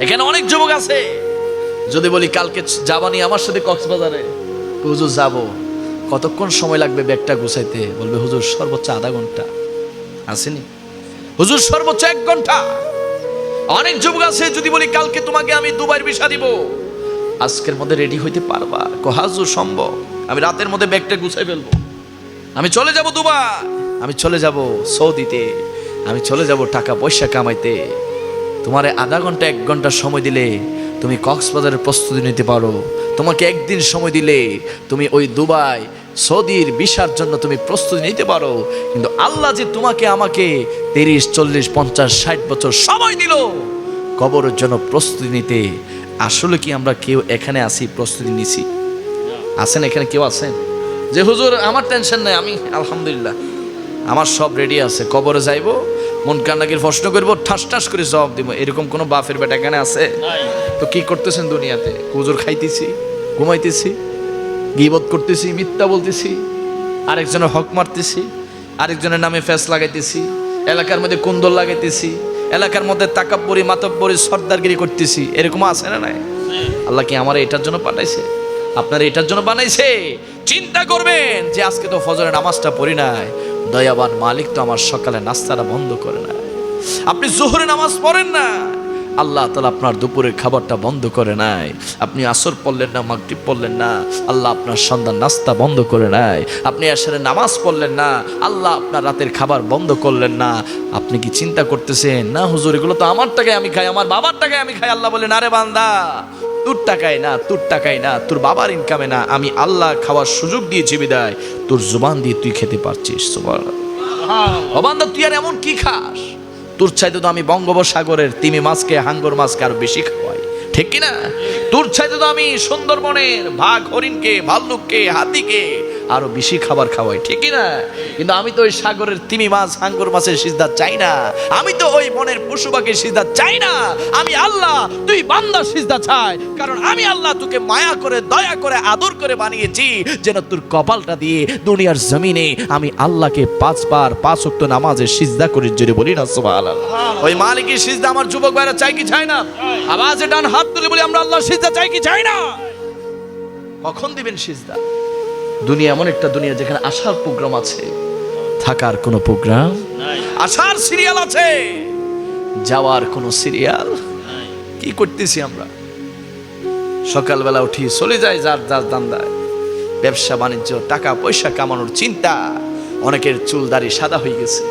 এখানে অনেক যুবক আছে। যদি বলি কালকে যাবানি আমার সাথে কক্সবাজারে হুজুর, যাব। কতক্ষণ সময় লাগবে ব্যাগটা গুছাইতে? বলবে, হুজুর, সর্বোচ্চ আধা ঘণ্টা। আসেনি। হুজুর, সর্বোচ্চ এক ঘণ্টা। অনেক যুবক আছে, যদি বলি, কালকে তোমাকে আমি দুবার বিষা দিব। আজকের মধ্যে রেডি হইতে পারবা। কহাজুর সম্ভব। আমি রাতের মধ্যে ব্যাগটা গুছাই ফেলব। আমি চলে যাব দুবার। আমি চলে যাব সৌদিতে। আমি চলে যাব টাকা পয়সা কামাইতে। তোমার আধা ঘণ্টা, এক ঘণ্টা সময় দিলে তুমি কক্সবাজারের প্রস্তুতি নিতে পারো। তোমাকে একদিন সময় দিলে তুমি ওই দুবাই, সৌদির বিশার জন্য তুমি প্রস্তুতি নিতে পারো। কিন্তু আল্লাহ যে তোমাকে, আমাকে তিরিশ, চল্লিশ, পঞ্চাশ, ষাট বছর সময় দিল, কবরের জন্য প্রস্তুতি নিতে, আসলে কি আমরা কেউ এখানে আসি প্রস্তুতি নিছি? আছেন এখানে কেউ আছেন? যে হুজুর, আমার টেনশন নাই, আমি আলহামদুলিল্লাহ। আমার সব রেডি আছে কবরে যাইব মন কান্নাকির প্রশ্ন করব ঠাস ঠাস করে জবাব দিব। এরকম কোনো বাপের বেটা এখানে আছে? তো কি করতেছেন দুনিয়াতে? হুজুর খাইতেছি ঘুমাইতেছি গিবত করতেছি মিথ্যা বলতেছি আরেকজনের হক মারতেছি আরেকজনের নামে ফ্যাস লাগাইতেছি এলাকার মধ্যে কুন্দল লাগাইতেছি এলাকার মধ্যে তাকাব্বরি মাতব্বরি সর্দারগিরি করতেছি। এরকম আছে না নাই। আল্লাহ কি আমার এটার জন্য পাঠাইছে? আপনার এটার জন্য বানাইছে। চিন্তা করবেন যে আজকে তো ফজরের নামাজটা পড়ি নাই। দয়াবান মালিক তো আমার সকালে নাস্তাটা বন্ধ করে না আপনি জোহরে নামাজ পড়েন না। আল্লাহ তালা আপনার দুপুরের খাবারটা বন্ধ করে নাই আপনি আসর পড়লেন না, মাগরিব পড়লেন না, আল্লাহ আপনার সন্ধ্যার নাস্তা বন্ধ করে নাই আপনি আসরে নামাজ পড়লেন না, আল্লাহ আপনার রাতের খাবার বন্ধ করলেন না। আপনি কি চিন্তা করতেছেন? না হুজুর, এগুলো তো আমার টাকায় আমি খাই, আমার বাবার টাকায় আমি খাই। আল্লাহ বলে না রে বান্দা তোর টাকায় না তোর টাকায় না তোর বাবার ইনকামে না আমি আল্লাহ খাওয়ার সুযোগ দিয়েছি বিদায় তোর জুবান দিয়ে তুই খেতে পারছিস। অবান্ধব তুই আর এমন কি খাস? তোর চাইতে তো আমি বঙ্গোপসাগরের তিমি মাছকে হাঙ্গর মাছকে আরও বেশি খাওয়াই। ঠিক কিনা? তোর চাইতে তো আমি সুন্দরবনের ভাগ হরিণকে ভাল্লুককে হাতিকে আরও বেশি খাবার খাওয়াই ঠিক কি না কিন্তু আমি তো ওই সাগরের তিমি মাছ হাঙ্গর মাছের সিজদা চাই না। আমি তো ওই বনের পশু পাখির সিজদা চাই না। আমি আল্লাহ তুই বান্দার সিজদা চাই। কারণ আমি আল্লাহ তোকে মায়া করে দয়া করে আদর করে বানিয়েছি যেন তোর কপালটা দিয়ে দুনিয়ার জমিনে আমি আল্লাহকে পাঁচবার পাঁচ ওয়াক্ত নামাজে সিজদা করি জোরে বলি না সুবহানাল্লাহ। ওই মালিকের সিজদা আমার যুবক ভাইরা চাই কি চাই না? আওয়াজে ডান হাত তুলে বলি আমরা আল্লাহর সিজদা চাই কি চাই না? কখন দিবেন সিজদা? দুনিয়া এমন একটা দুনিয়া যেখানে আসার প্রোগ্রাম আছে। থাকার কোনো প্রোগ্রাম? আসার সিরিয়াল আছে। যাওয়ার কোনো সিরিয়াল? কি করতেছি আমরা? সকালবেলা উঠি চলে যায় যার যার দান্দায় ব্যবসা বাণিজ্য টাকা পয়সা কামানোর চিন্তা। অনেকের চুল দাড়ি সাদা হয়ে গেছে।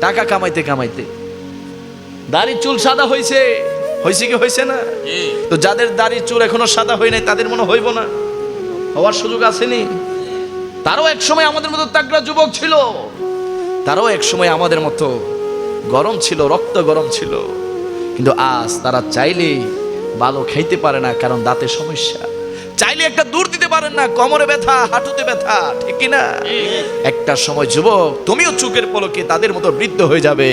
টাকা কামাইতে কামাইতে। দাড়ি চুল সাদা হয়েছে। হয়েছে কি হয়েছে না? তো যাদের দাড়ি চুল এখনও সাদা হয় নাই তাদের মনে হইব না। হওয়ার সুযোগ আসেনি তারও এক সময় আমাদের মতো তাগড়া যুবক ছিল। তারাও এক সময় আমাদের মতো গরম ছিল, রক্ত গরম ছিল। কিন্তু আজ তারা চাইলে ভালো খাইতে পারে না কারণ দাঁতে সমস্যা। চাইলে একটা দূর দিতে পারেন না, কোমরে ব্যথা, হাঁটুতে ব্যথা, ঠিক কি না? একটা সময় যুবক, তুমিও চোখের পলকে তাদের মতো বৃদ্ধ হয়ে যাবে।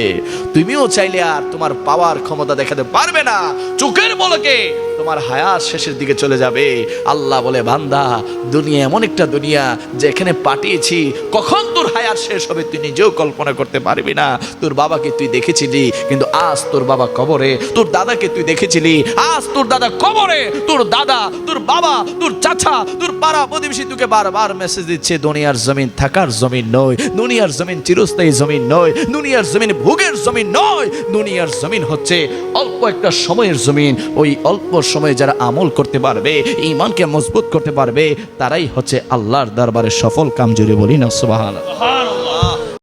তুমিও চাইলে আর তোমার পাওয়ার ক্ষমতা দেখাতে পারবে না। চোখের পলকে তোমার হায়াত শেষের দিকে চলে যাবে। আল্লাহ বলে, বান্দা, দুনিয়া এমন একটা দুনিয়া যেখানে পাঠিয়েছি, কখন তোর হায়াত শেষ হবে তুই নিজেও কল্পনা করতে পারবি না। তোর বাবাকে তুই দেখেছিলি, কিন্তু আজ তোর বাবা কবরে, তোর দাদাকে তুই দেখেছিলি, আজ তোর দাদা কবরে, তোর দাদা, তোর বাবা তোর চাচা তোর পাড়া প্রতিবেশী তোকে বারবার মেসেজ দিচ্ছে, দুনিয়ার জমিন থাকার জমিন নয়, দুনিয়ার জমিন চিরস্থায়ী জমিন নয়, দুনিয়ার জমিন ভোগের জমিন নয়, দুনিয়ার জমিন হচ্ছে অল্প একটা সময়ের জমিন। ওই অল্প সময়ে যারা আমল করতে পারবে ইমানকে মজবুত করতে পারবে, তারাই হচ্ছে আল্লাহর দরবারে সফল কামজুরি বলি না সুবাহ